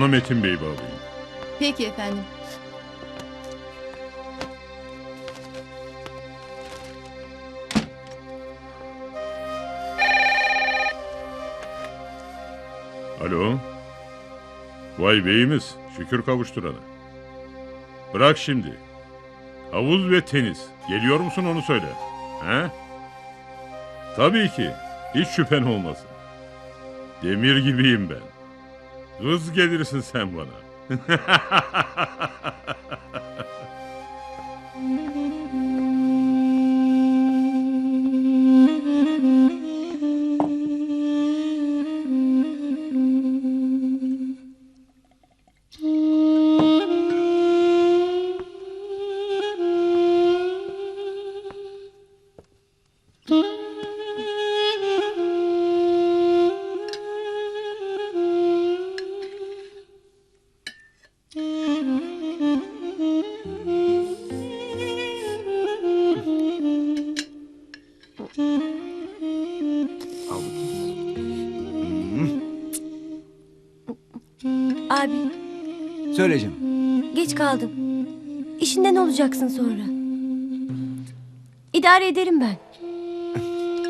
Bana Metin Bey bağlayın. Peki efendim. Alo. Vay beyimiz, şükür kavuşturana. Bırak şimdi. Havuz ve tenis. Geliyor musun onu söyle. He? Tabii ki. Hiç şüphen olmasın. Demir gibiyim ben. Kız gelirsin sen bana. Abi Söyleyeceğim. geç kaldım. İşinden olacaksın sonra. İdare ederim ben.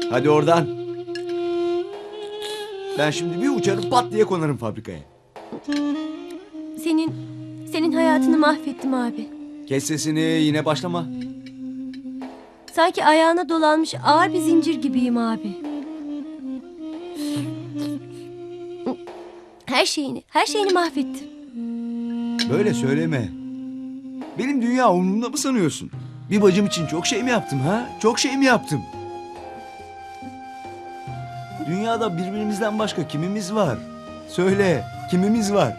Hadi oradan. Ben şimdi bir uçarım pat diye konarım fabrikaya. Senin senin hayatını mahvettim abi. Kes sesini yine başlama. Sanki ayağına dolanmış ağır bir zincir gibiyim abi. Her şeyini, her şeyini mahvettim. Böyle söyleme. Benim dünya umurumda mı sanıyorsun? Bir bacım için çok şey mi yaptım ha? Çok şey mi yaptım? Dünyada birbirimizden başka kimimiz var? Söyle, kimimiz var?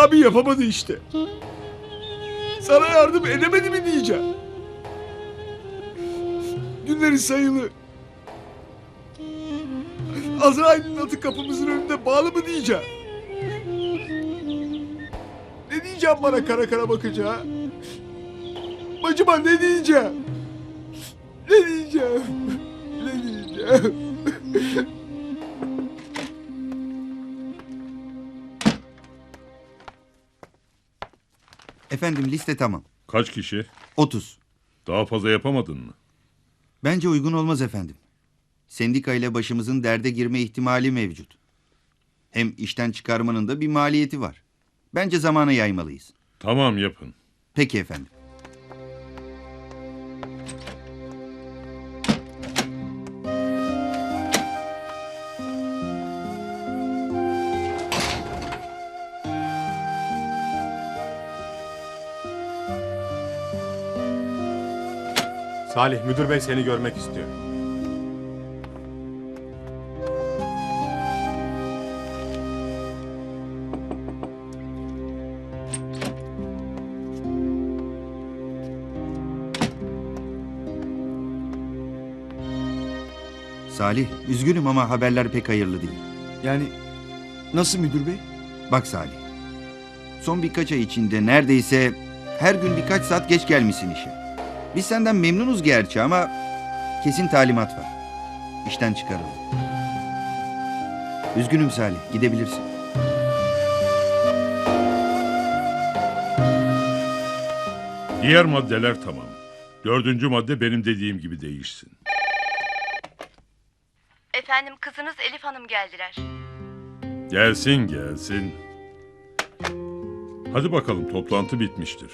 Abi yapamadı işte. Sana yardım edemedi mi diyeceğim. Günleri sayılı. Azrail'in atı kapımızın önünde bağlı mı diyeceğim. Ne diyeceğim bana kara kara bakınca? Bacıma ne diyeceğim? Ne diyeceğim? Ne diyeceğim? Efendim liste tamam. Kaç kişi? 30. Daha fazla yapamadın mı? Bence uygun olmaz efendim. Sendika ile başımızın derde girme ihtimali mevcut. Hem işten çıkarmanın da bir maliyeti var. Bence zamana yaymalıyız. Tamam yapın. Peki efendim. Salih müdür bey seni görmek istiyor. Salih, üzgünüm ama haberler pek hayırlı değil. Yani nasıl müdür bey? Bak Salih, son birkaç ay içinde neredeyse her gün birkaç saat geç gelmişsin işe. Biz senden memnunuz gerçi ama kesin talimat var. İşten çıkarıldı. Üzgünüm Salih, gidebilirsin. Diğer maddeler tamam. Dördüncü madde benim dediğim gibi değişsin. Efendim kızınız Elif Hanım geldiler. Gelsin gelsin. Hadi bakalım toplantı bitmiştir.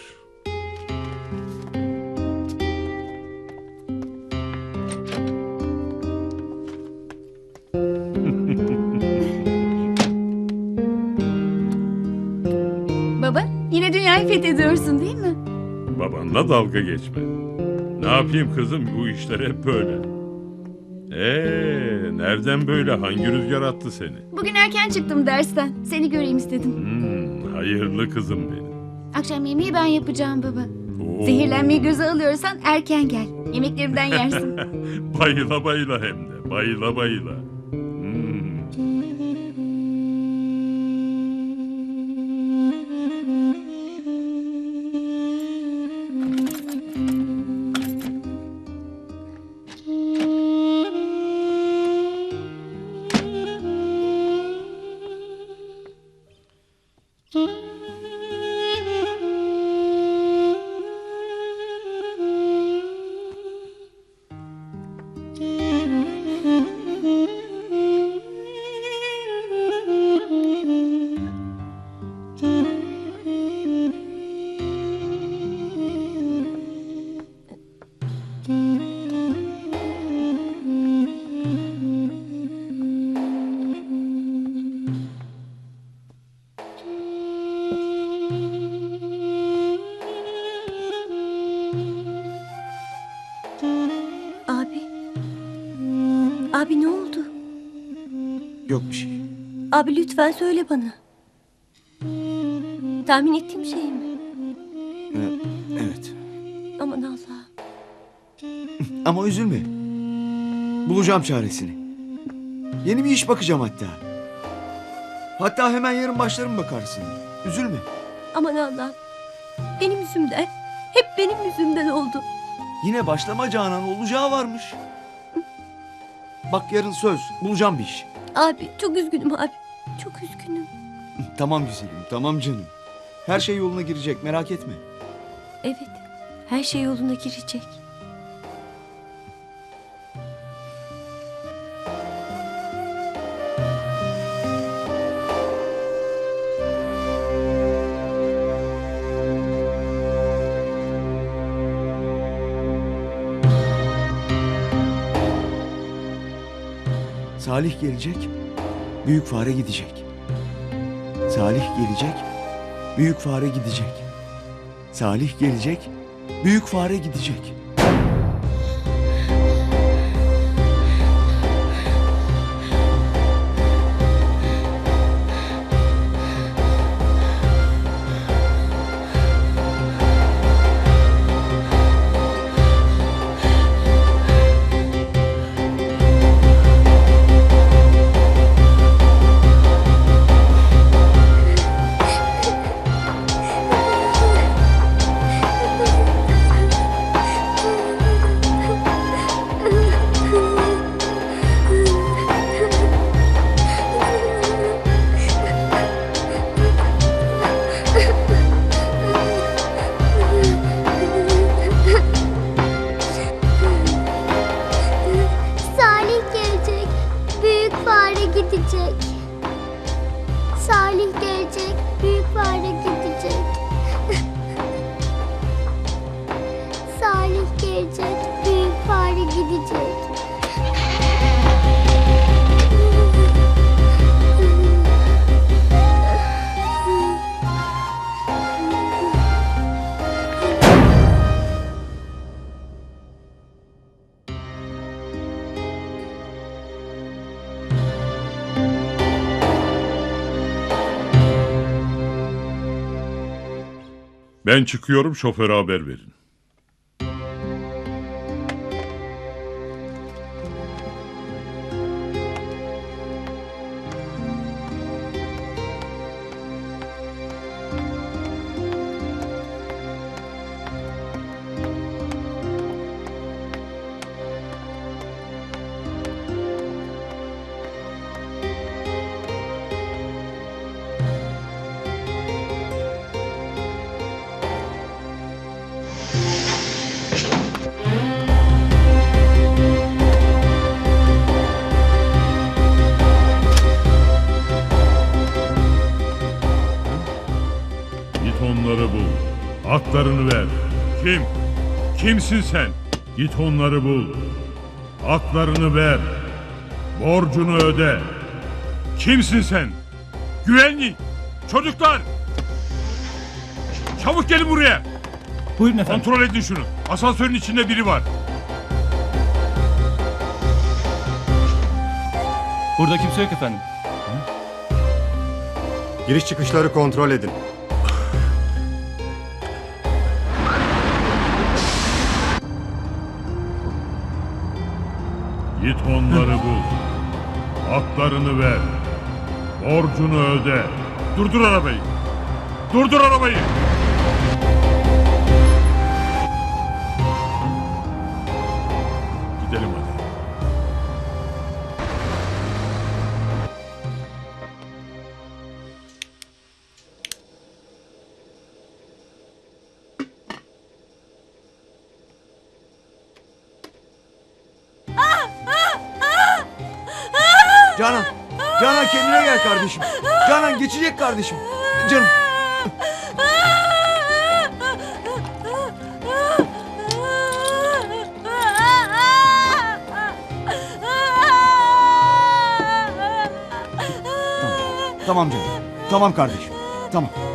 Babanla dalga geçme. Ne yapayım kızım bu işler hep böyle. Ee, nereden böyle? Hangi rüzgar attı seni? Bugün erken çıktım dersten. Seni göreyim istedim. Hmm, hayırlı kızım benim. Akşam yemeği ben yapacağım baba. Oo, Zehirlenmeyi göze alıyorsan erken gel. Yemeklerimden yersin. Bayıla bayıla hem de. Bayıla bayıla. Yok bir şey. Abi lütfen söyle bana. Tahmin ettiğim şey mi? Ee, evet. Aman Allah'ım. Ama üzülme. Bulacağım çaresini. Yeni bir iş bakacağım hatta. Hatta hemen yarın başlarım bakarsın. Üzülme. Aman Allah'ım. Benim yüzümden. Hep benim yüzümden oldu. Yine başlama Canan olacağı varmış. Bak yarın söz bulacağım bir iş. Abi çok üzgünüm abi. Çok üzgünüm. Tamam güzelim tamam canım. Her şey yoluna girecek merak etme. Evet. Her şey yoluna girecek. Salih gelecek, büyük fare gidecek. Salih gelecek, büyük fare gidecek. Salih gelecek, büyük fare gidecek. Fare gidecek. Ben çıkıyorum şoföre haber verin. Haklarını ver. Kim? Kimsin sen? Git onları bul. Haklarını ver. Borcunu öde. Kimsin sen? Güvenlik. Çocuklar. Çabuk gelin buraya. Buyurun efendim. Kontrol edin şunu. Asansörün içinde biri var. Burada kimse yok efendim. Giriş çıkışları kontrol edin. Git onları bul. Haklarını ver. Borcunu öde. Durdur arabayı. Durdur arabayı. Canan. Canan kendine gel kardeşim. Canan geçecek kardeşim. Canım. Tamam canım. Tamam kardeşim. Tamam.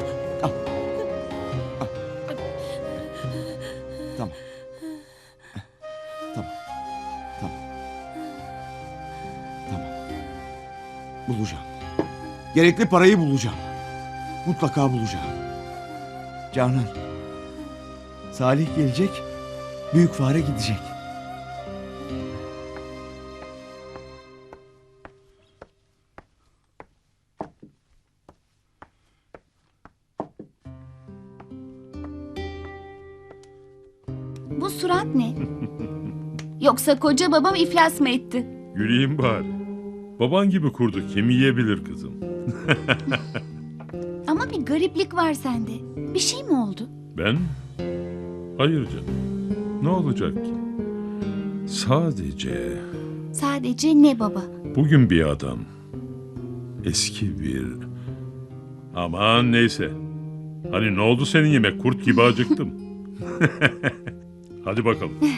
Bulacağım. Gerekli parayı bulacağım. Mutlaka bulacağım. Canan. Salih gelecek. Büyük fare gidecek. Bu surat ne? Yoksa koca babam iflas mı etti? Güleyim bari. Baban gibi kurdu. Kim yiyebilir kızım? Ama bir gariplik var sende. Bir şey mi oldu? Ben? Hayır canım. Ne olacak ki? Sadece Sadece ne baba? bugün bir adam. Eski bir... Aman neyse. Hani ne oldu senin yemek? Kurt gibi acıktım. Hadi bakalım.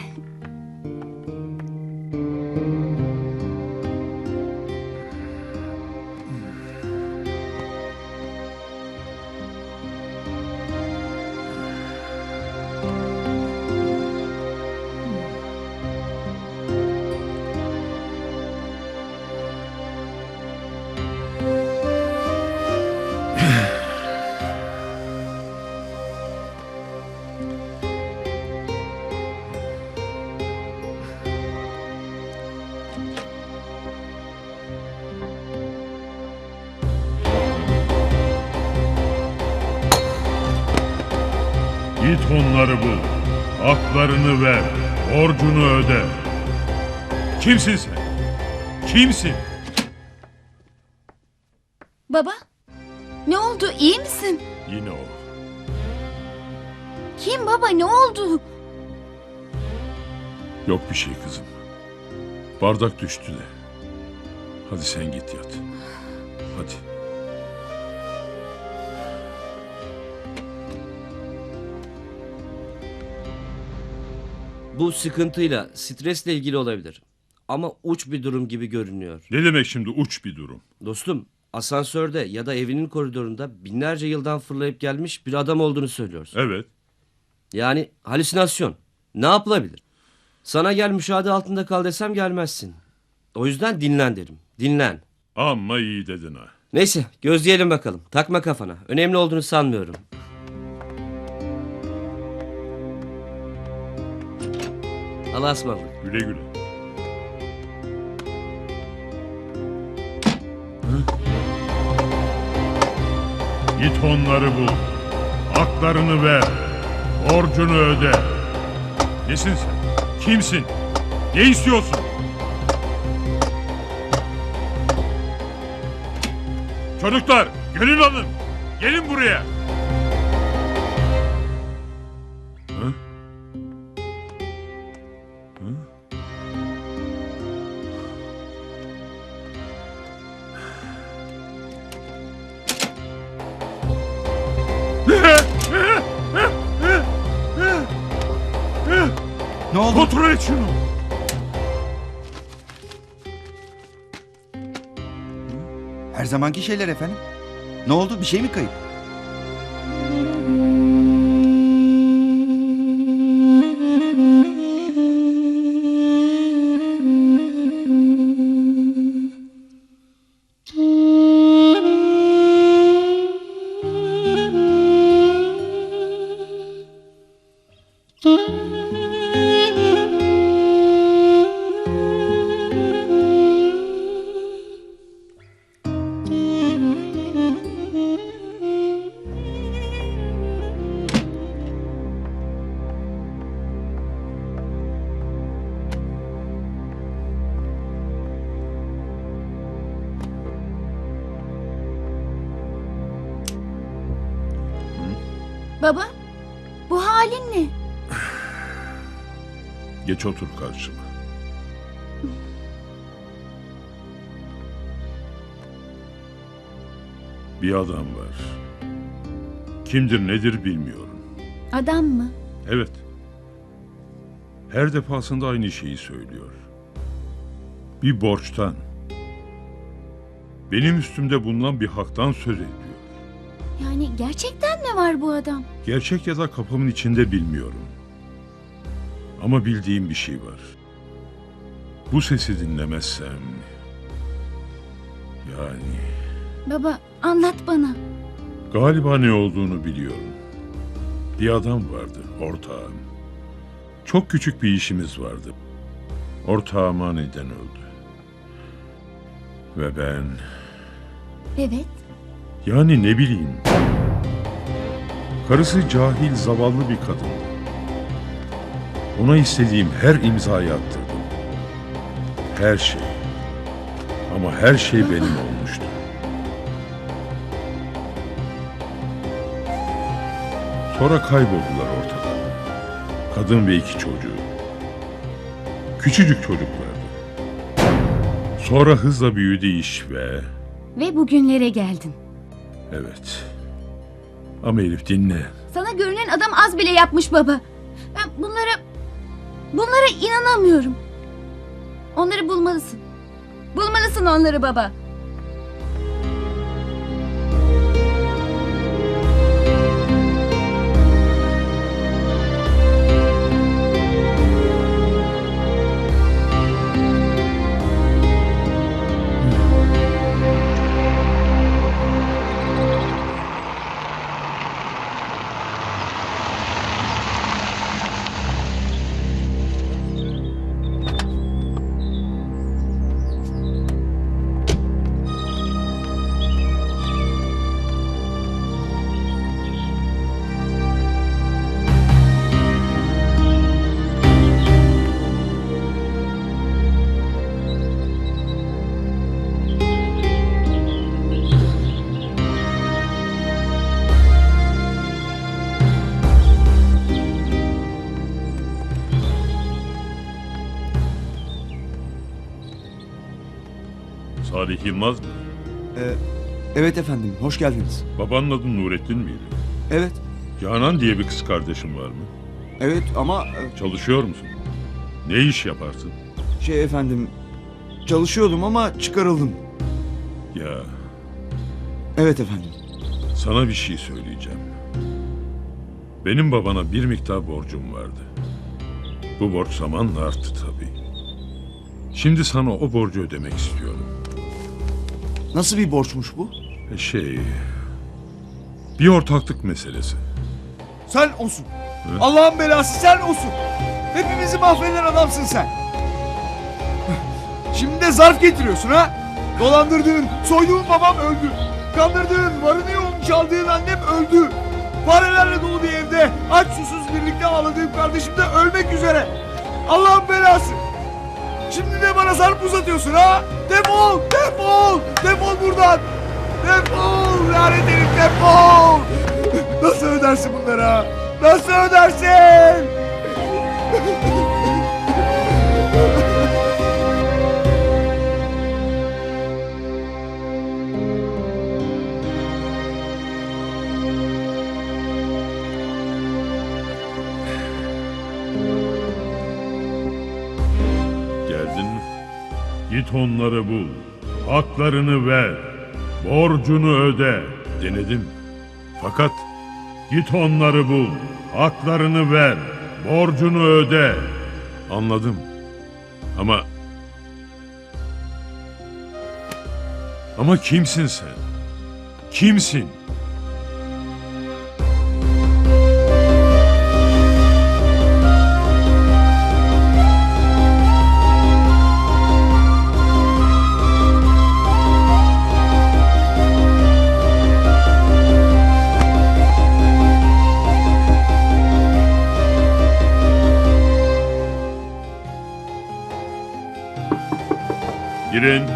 Git onları bul. Haklarını ver. Borcunu öde. Kimsin sen? Kimsin? Baba? Ne oldu? İyi misin? Yine o. Kim baba? Ne oldu? Yok bir şey kızım. Bardak düştü de. Hadi sen git yat. Hadi. Bu sıkıntıyla, stresle ilgili olabilir. Ama uç bir durum gibi görünüyor. Ne demek şimdi uç bir durum? Dostum, asansörde ya da evinin koridorunda binlerce yıldan fırlayıp gelmiş bir adam olduğunu söylüyorsun. Evet. Yani halüsinasyon. Ne yapılabilir? Sana gel müşahede altında kal desem gelmezsin. O yüzden dinlen derim. Dinlen. Amma iyi dedin ha. Neyse gözleyelim bakalım. Takma kafana. Önemli olduğunu sanmıyorum. Allah'a ısmarladık. Güle güle. Git onları bul. Haklarını ver. Borcunu öde. Nesin sen? Kimsin? Ne istiyorsun? Çocuklar, gelin alın. Gelin buraya. Her zamanki şeyler efendim. Ne oldu? Bir şey mi kayıp? Baba, bu halin ne? Geç otur karşıma. Bir adam var. Kimdir nedir bilmiyorum. Adam mı? Evet. Her defasında aynı şeyi söylüyor. Bir borçtan. Benim üstümde bulunan bir haktan söz ediyor. Yani gerçekten mi var bu adam? Gerçek ya da kafamın içinde bilmiyorum. Ama bildiğim bir şey var. Bu sesi dinlemezsem... Yani Baba, anlat bana. galiba ne olduğunu biliyorum. Bir adam vardı, ortağım. Çok küçük bir işimiz vardı. Ortağım aniden öldü. Ve ben... Evet. Yani ne bileyim. Karısı cahil, zavallı bir kadındı. Ona istediğim her imzayı attırdım. Her şey. Ama her şey benim olmuştu. Sonra kayboldular ortadan. Kadın ve iki çocuğu. Küçücük çocuklardı. Sonra hızla büyüdü iş ve... Ve bugünlere geldin. Evet. Ama Elif dinle. Sana görünen adam az bile yapmış baba. Ben bunlara... Bunlara inanamıyorum. Onları bulmalısın. Bulmalısın onları baba. Salih Yılmaz mı? Ee, evet efendim, hoş geldiniz. Babanın adı Nurettin miydi? Evet, Canan diye bir kız kardeşin var mı? evet ama e, Çalışıyor musun? Ne iş yaparsın? şey efendim, çalışıyordum ama çıkarıldım. Ya Evet efendim. sana bir şey söyleyeceğim. Benim babana bir miktar borcum vardı. Bu borç zamanla arttı tabii. Şimdi sana o borcu ödemek istiyorum. Nasıl bir borçmuş bu? E Şey... Bir ortaklık meselesi. Sen olsun. Allah'ın belası sen olsun. Hepimizi mahveden adamsın sen. Şimdi de zarf getiriyorsun ha? Dolandırdığın, soyduğun babam öldü. Kandırdığın, varını yoğunu çaldığın annem öldü. Farelerle dolu bir evde aç susuz birlikte ağladığım kardeşim de ölmek üzere. Allah'ın belası. Şimdi de bana zarf uzatıyorsun ha? Defol, defol, defol buradan. Defol, lanet herif defol. Nasıl ödersin bunları ha? Nasıl ödersin? Git onları bul. Haklarını ver. Borcunu öde. Denedim. Fakat git onları bul. Haklarını ver. Borcunu öde. Anladım. Ama Ama kimsin sen? Kimsin? Girin.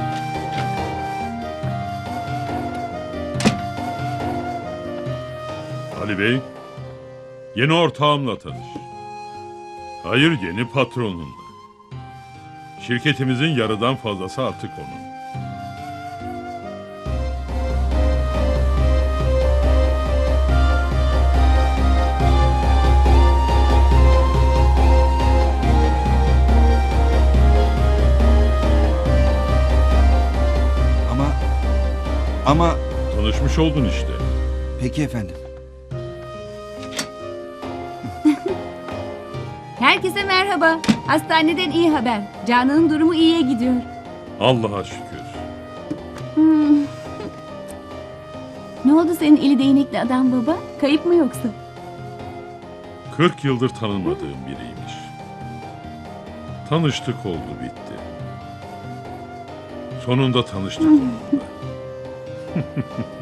Ali Bey, yeni ortağımla tanış. Hayır, yeni patronunla. Şirketimizin yarıdan fazlası artık onun. Ama Tanışmış oldun işte. peki efendim. Herkese merhaba. Hastaneden iyi haber. Canan'ın durumu iyiye gidiyor. Allah'a şükür. Hmm. Ne oldu senin eli değnekli adam baba? Kayıp mı yoksa? 40 yıldır tanımadığım biriymiş. Tanıştık oldu bitti. Sonunda tanıştık onunla. Ha ha ha.